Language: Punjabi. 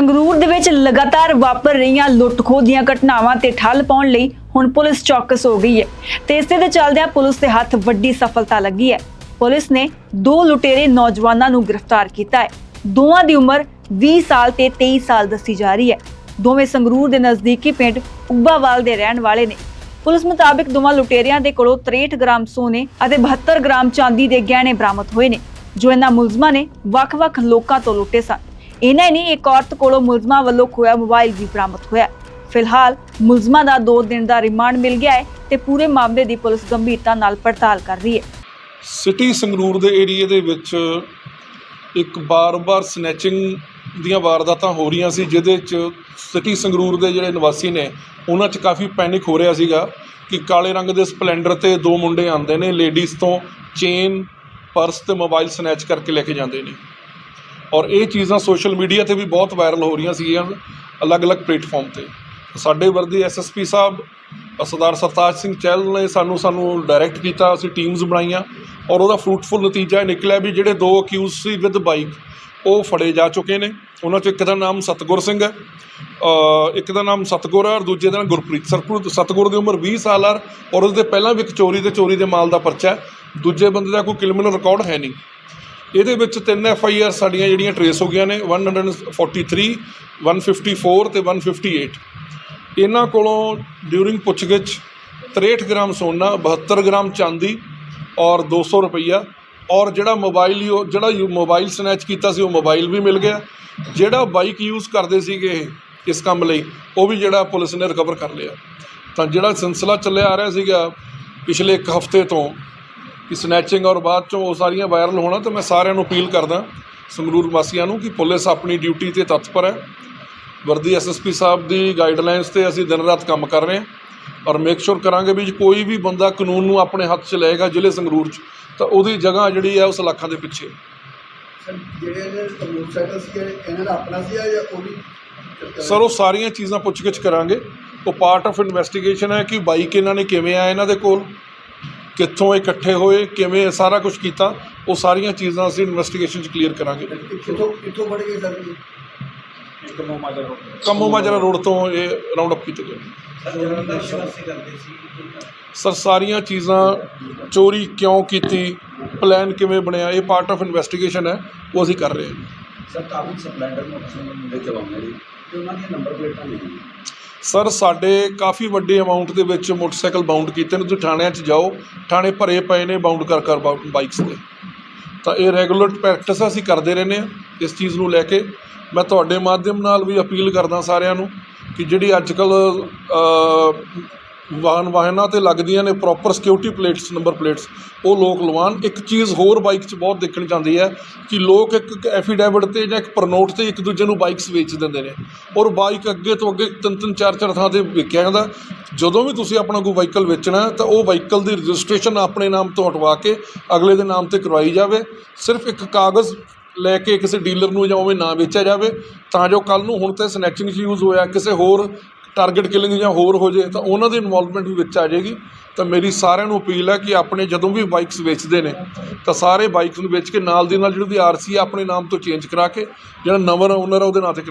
ਸੰਗਰੂਰ ਦੇ ਵਿੱਚ ਲਗਾਤਾਰ ਵਾਪਰ ਰਹੀਆਂ ਲੁੱਟ-ਖੋਹ ਦੀਆਂ ਘਟਨਾਵਾਂ ਤੇ ਠੱਲ ਪਾਉਣ ਲਈ ਹੁਣ ਪੁਲਿਸ ਚੌਕਸ ਹੋ ਗਈ ਹੈ ਤੇ ਇਸੇ ਦੇ ਚੱਲਦਿਆਂ ਪੁਲਿਸ ਦੇ ਹੱਥ ਵੱਡੀ ਸਫਲਤਾ ਲੱਗੀ ਹੈ। ਪੁਲਿਸ ਨੇ ਦੋ ਲੁਟੇਰੇ ਨੌਜਵਾਨਾਂ ਨੂੰ ਗ੍ਰਿਫਤਾਰ ਕੀਤਾ ਹੈ। ਦੋਵਾਂ ਦੀ ਉਮਰ 20 ਸਾਲ ਤੇ 23 ਸਾਲ ਦੱਸੀ ਜਾ ਰਹੀ ਹੈ। ਦੋਵੇਂ ਸੰਗਰੂਰ ਦੇ ਨਜ਼ਦੀਕੀ ਪਿੰਡ ਉੱਬਾਵਾਲ ਦੇ ਰਹਿਣ ਵਾਲੇ ਨੇ। ਪੁਲਿਸ ਮੁਤਾਬਿਕ ਦੋਵਾਂ ਲੁਟੇਰਿਆਂ ਦੇ ਕੋਲੋਂ 63 ਗ੍ਰਾਮ ਸੋਨੇ ਅਤੇ 72 ਗ੍ਰਾਮ ਚਾਂਦੀ ਦੇ ਗਹਿਣੇ ਬਰਾਮਦ ਹੋਏ ਨੇ, ਜੋ ਇਹਨਾਂ ਮੁਲਜ਼ਮਾਂ ਨੇ ਵੱਖ-ਵੱਖ ਲੋਕਾਂ ਤੋਂ ਲੁੱਟੇ ਸਨ। ਇਹਨਾਂ ਹੀ ਨਹੀਂ, ਇੱਕ ਔਰਤ ਕੋਲੋਂ ਮੁਲਜ਼ਮਾਂ ਵੱਲੋਂ ਖੋਇਆ ਮੋਬਾਈਲ ਵੀ ਬਰਾਮਦ ਹੋਇਆ ਫਿਲਹਾਲ ਮੁਲਜ਼ਮਾਂ ਦਾ 2 ਦਿਨ ਦਾ ਰਿਮਾਂਡ ਮਿਲ ਗਿਆ ਹੈ ਤੇ ਪੂਰੇ ਮਾਮਲੇ ਦੀ ਪੁਲਿਸ ਗੰਭੀਰਤਾ ਨਾਲ ਪੜਤਾਲ ਕਰ ਰਹੀ ਹੈ। ਸਿਟੀ ਸੰਗਰੂਰ ਦੇ ਏਰੀਏ ਦੇ ਵਿੱਚ ਇੱਕ ਬਾਰ-ਬਾਰ ਸਨੈਚਿੰਗ ਦੀਆਂ ਵਾਰਦਾਤਾਂ ਹੋ ਰਹੀਆਂ ਸੀ, ਜਿਹਦੇ 'ਚ ਸਿਟੀ ਸੰਗਰੂਰ ਦੇ ਜਿਹੜੇ ਨਿਵਾਸੀ ਨੇ, ਉਹਨਾਂ 'ਚ ਕਾਫੀ ਪੈਨਿਕ ਹੋ ਰਿਹਾ ਸੀਗਾ ਕਿ ਕਾਲੇ ਰੰਗ ਦੇ ਸਪਲੈਂਡਰ ਤੇ ਦੋ ਮੁੰਡੇ ਆਉਂਦੇ ਨੇ, ਲੇਡੀਜ਼ ਤੋਂ ਚੇਨ, ਪਰਸ ਤੇ ਮੋਬਾਈਲ ਸਨੈਚ ਕਰਕੇ ਲੈ ਕੇ ਜਾਂਦੇ ਨੇ। ਔਰ ਇਹ ਚੀਜ਼ਾਂ ਸੋਸ਼ਲ ਮੀਡੀਆ ਤੇ ਵੀ ਬਹੁਤ ਵਾਇਰਲ ਹੋ ਰਹੀਆਂ ਸੀਗੀਆਂ ਅਲੱਗ-ਅਲੱਗ ਪਲੇਟਫਾਰਮ ਤੇ। ਸਾਡੇ ਵਰਦੀ ਐਸਐਸਪੀ ਸਾਹਿਬ ਸਰਦਾਰ ਸਰਤਾਜ ਸਿੰਘ ਚਹਿਲ ਨੇ ਸਾਨੂੰ ਸਾਨੂੰ ਡਾਇਰੈਕਟ ਕੀਤਾ, ਅਸੀਂ ਟੀਮਸ ਬਣਾਈਆਂ ਔਰ ਉਹਦਾ ਫਰੂਟਫੁਲ ਨਤੀਜਾ ਨਿਕਲਿਆ ਵੀ ਜਿਹੜੇ ਦੋ ਅਕਿਊਜ਼ ਸੀ ਵਿਦ ਬਾਈਕ ਉਹ ਫੜੇ ਜਾ ਚੁੱਕੇ ਨੇ। ਉਹਨਾਂ 'ਚ ਇੱਕ ਦਾ ਨਾਮ ਸਤਗੁਰ ਸਿੰਘ ਹੈ ਇੱਕ ਦਾ ਨਾਮ ਸਤਗੁਰ ਹੈ ਔਰ ਦੂਜੇ ਦਾ ਨਾਮ ਗੁਰਪ੍ਰੀਤ। ਸਰਪੁਰ ਸਤਗੁਰ ਦੀ ਉਮਰ 20 ਸਾਲ ਹੈ ਔਰ ਉਸਦੇ ਪਹਿਲਾਂ ਵੀ ਇੱਕ ਚੋਰੀ ਤੇ ਚੋਰੀ ਦੇ ਮਾਲ ਦਾ ਪਰਚਾ ਹੈ। ਦੂਜੇ ਬੰਦੇ ਦਾ ਕੋਈ ਕ੍ਰਿਮੀਨਲ ਰਿਕਾਰਡ ਹੈ ਨਹੀਂ। ਇਹਦੇ ਵਿੱਚ ਤਿੰਨ ਐਫ ਆਈ ਆਰ ਸਾਡੀਆਂ ਜਿਹੜੀਆਂ ਟਰੇਸ ਹੋ ਗਈਆਂ ਨੇ 143 154 ਤੇ 158 ਇਹਨਾਂ ਕੋਲੋਂ ਡਿਊਰਿੰਗ ਪੁੱਛਗਿੱਛ 63 ਗ੍ਰਾਮ ਸੋਨਾ 72 ਗ੍ਰਾਮ ਚਾਂਦੀ ਔਰ 200 ਰੁਪਈਆ। ਔਰ ਜਿਹੜਾ ਮੋਬਾਈਲ ਯੂ- ਜਿਹੜਾ ਯੂ- ਮੋਬਾਈਲ ਸਨੈਚ ਕੀਤਾ ਸੀ, ਉਹ ਮੋਬਾਈਲ ਵੀ ਮਿਲ ਗਿਆ। ਜਿਹੜਾ ਬਾਈਕ ਯੂਜ਼ ਕਰਦੇ ਸੀਗੇ ਇਸ ਕੰਮ ਲਈ, ਉਹ ਵੀ ਜਿਹੜਾ ਪੁਲਿਸ ਨੇ ਰਿਕਵਰ ਕਰ ਲਿਆ। ਤਾਂ ਜਿਹੜਾ ਸਿਲਸਿਲਾ ਚੱਲਿਆ ਆ ਰਿਹਾ ਸੀਗਾ, ਪਿਛਲੇ ਇੱਕ ਹਫ਼ਤੇ ਤੋਂ ਕਿ ਸਨੈਚਿੰਗ ਔਰ ਬਾਅਦ ਚੋਂ ਉਹ ਸਾਰੀਆਂ ਵਾਇਰਲ ਹੋਣਾ ਤਾਂ ਮੈਂ ਸਾਰਿਆਂ ਨੂੰ ਅਪੀਲ ਕਰਦਾ ਸੰਗਰੂਰ ਵਾਸੀਆਂ ਨੂੰ ਕਿ ਪੁਲਿਸ ਆਪਣੀ ਡਿਊਟੀ ਤੇ ਤਤਪਰ ਹੈ। ਵਰਦੀ ਐਸਐਸਪੀ ਸਾਹਿਬ ਦੀ ਗਾਈਡਲਾਈਨਸ ਤੇ ਅਸੀਂ ਦਿਨ ਰਾਤ ਕੰਮ ਕਰ ਰਹੇ ਹਾਂ ਔਰ ਮੇਕ ਸ਼ੋਰ ਕਰਾਂਗੇ ਵੀ ਜੇ ਕੋਈ ਵੀ ਬੰਦਾ ਕਾਨੂੰਨ ਨੂੰ ਆਪਣੇ ਹੱਥ 'ਚ ਲਏਗਾ ਜ਼ਿਲ੍ਹੇ ਸੰਗਰੂਰ 'ਚ ਤਾਂ ਉਹਦੀ ਜਗ੍ਹਾ ਜਿਹੜੀ ਹੈ ਉਸ ਲੱਖਾਂ ਦੇ ਪਿੱਛੇ। ਸਰ ਜਿਹੜੇ ਇਹਦੇ ਮੋਟਰਸਾਈਕਲ ਸੀ ਇਹਨਾਂ ਦਾ ਆਪਣਾ ਸੀ ਜਾਂ ਉਹ ਵੀ ਸਰ ਉਹ ਸਾਰੀਆਂ ਚੀਜ਼ਾਂ ਪੁੱਛਗਿੱਛ ਕਰਾਂਗੇ। ਉਹ ਪਾਰਟ ਆਫ ਇਨਵੈਸਟੀਗੇਸ਼ਨ ਹੈ ਕਿ ਬਾਈਕ ਇਹਨਾਂ ਨੇ ਕਿਵੇਂ ਆਇਆ ਇਹਨਾਂ ਦੇ ਕੋਲ। ਕਿੱਥੋਂ ਇਹ ਇਕੱਠੇ ਹੋਏ ਕਿਵੇਂ ਇਹ ਸਾਰਾ ਕੁਝ ਕੀਤਾ ਉਹ ਸਾਰੀਆਂ ਚੀਜ਼ਾਂ ਅਸੀਂ ਇਨਵੈਸਟੀਗੇਸ਼ਨ 'ਚ ਕਲੀਅਰ ਕਰਾਂਗੇ। ਕਿੱਥੋਂ ਕਿੱਥੋਂ ਵੜ ਗਏ ਸਰ? ਜੀ ਕੰਮੋ ਮਾਜਰਾ ਰੋਡ ਤੋਂ ਇਹ ਰਾਉਂਡ ਅਪ ਕੀਤੇ ਗਏ। ਸਰ ਸਾਰੀਆਂ ਚੀਜ਼ਾਂ ਚੋਰੀ ਕਿਉਂ ਕੀਤੀ ਪਲਾਨ ਕਿਵੇਂ ਬਣਿਆ ਇਹ ਪਾਰਟ ਆਫ ਇਨਵੈਸਟੀਗੇਸ਼ਨ ਹੈ ਉਹ ਅਸੀਂ ਕਰ ਰਹੇ ਹਾਂ। ਸਰ ਕਾਬੂ ਸਪਲੈਂਡਰ ਮੋਟਰਸਾਈਕਲ ਮੁੰਡੇ ਚਲਾਉਂਦੇ ਨੇ ਤੇ ਉਹਨਾਂ ਦੀਆਂ ਨੰਬਰ ਪਲੇਟਾਂ ਨਹੀਂ। ਸਰ, ਸਾਡੇ ਕਾਫੀ ਵੱਡੇ ਅਮਾਊਂਟ ਦੇ ਵਿੱਚ ਮੋਟਰਸਾਈਕਲ ਬਾਉਂਡ ਕੀਤੇ ਨੇ। ਤੁਸੀਂ ਥਾਣਿਆਂ 'ਚ ਜਾਓ, ਥਾਣੇ ਭਰੇ ਪਏ ਨੇ ਬਾਉਂਡ ਕਰ ਕਰ ਬਾਈਕਸ 'ਤੇ। ਤਾਂ ਇਹ ਰੈਗੂਲਰ ਪ੍ਰੈਕਟਿਸ ਅਸੀਂ ਕਰਦੇ ਰਹਿੰਦੇ ਹਾਂ ਇਸ ਚੀਜ਼ ਨੂੰ ਲੈ ਕੇ। ਮੈਂ ਤੁਹਾਡੇ ਮਾਧਿਅਮ ਨਾਲ ਵੀ ਅਪੀਲ ਕਰਦਾ ਸਾਰਿਆਂ ਨੂੰ ਕਿ ਜਿਹੜੀ ਅੱਜ ਕੱਲ ਵਾਹਨ ਵਾਹਨਾਂ ਤੇ ਲੱਗਦੀਆਂ ਨੇ proper security plates number plates ਉਹ ਲੋਕ ਲਵਾਉਣ। ਇੱਕ ਚੀਜ਼ ਹੋਰ ਬਾਈਕ 'ਚ ਬਹੁਤ ਦੇਖਣ ਜਾਂਦੀ ਹੈ ਕਿ ਲੋਕ ਇੱਕ ਐਫੀਡੈਵਿਟ ਤੇ ਜਾਂ ਇੱਕ ਪ੍ਰਨੋਟ ਤੇ ਇੱਕ ਦੂਜੇ ਨੂੰ ਬਾਈਕਸ ਵੇਚ ਦਿੰਦੇ ਨੇ। ਔਰ ਬਾਈਕ ਅੱਗੇ ਤੋਂ ਅੱਗੇ ਤਿੰਨ ਤਿੰਨ, ਚਾਰ ਚਾਰ ਥਾਂ ਤੇ ਵਿਕਿਆ ਜਾਂਦਾ। ਜਦੋਂ ਵੀ ਤੁਸੀਂ ਆਪਣਾ ਕੋਈ ਵਹੀਕਲ ਵੇਚਣਾ, ਤਾਂ ਉਹ ਵਹੀਕਲ ਦੀ ਰਜਿਸਟ੍ਰੇਸ਼ਨ ਆਪਣੇ ਨਾਮ ਤੋਂ ਹਟਵਾ ਕੇ ਅਗਲੇ ਦੇ ਨਾਮ ਤੇ ਕਰਵਾਈ ਜਾਵੇ। ਸਿਰਫ ਇੱਕ ਕਾਗਜ਼ ਲੈ ਕੇ ਕਿਸੇ ਡੀਲਰ ਨੂੰ ਜਾਂ ਉਵੇਂ ਨਾ ਵੇਚਿਆ ਜਾਵੇ, ਤਾਂ ਜੋ ਕੱਲ ਨੂੰ ਹੁਣ ਤੇ ਸਨੈਚਿੰਗ ਯੂਜ਼ ਹੋਇਆ, ਕਿਸੇ ਹੋਰ ਟਾਰਗੇਟ ਕਿਲਿੰਗ ਜਾਂ ਹੋਰ ਹੋ ਜੇ, ਤਾਂ ਉਹਨਾਂ ਦੀ ਇਨਵੋਲਵਮੈਂਟ ਵੀ ਵਿੱਚ ਆ ਜਾਏਗੀ। ਤਾਂ ਮੇਰੀ ਸਾਰਿਆਂ ਨੂੰ ਅਪੀਲ ਹੈ ਕਿ ਆਪਣੇ ਜਦੋਂ ਵੀ ਬਾਈਕਸ ਵੇਚਦੇ ਨੇ, ਤਾਂ ਸਾਰੇ ਬਾਈਕਸ ਨੂੰ ਵੇਚ ਕੇ ਨਾਲ ਦੀ ਨਾਲ ਜਿਹੜੀ ਉਹਦੀ ਆਰਸੀ ਆਪਣੇ ਨਾਮ ਤੋਂ ਚੇਂਜ ਕਰਾ ਕੇ, ਜਿਹੜਾ ਨਵਾਂ ਓਨਰ ਹੈ ਉਹਦੇ ਨਾਂ ਤੇ ਕਰਾਈ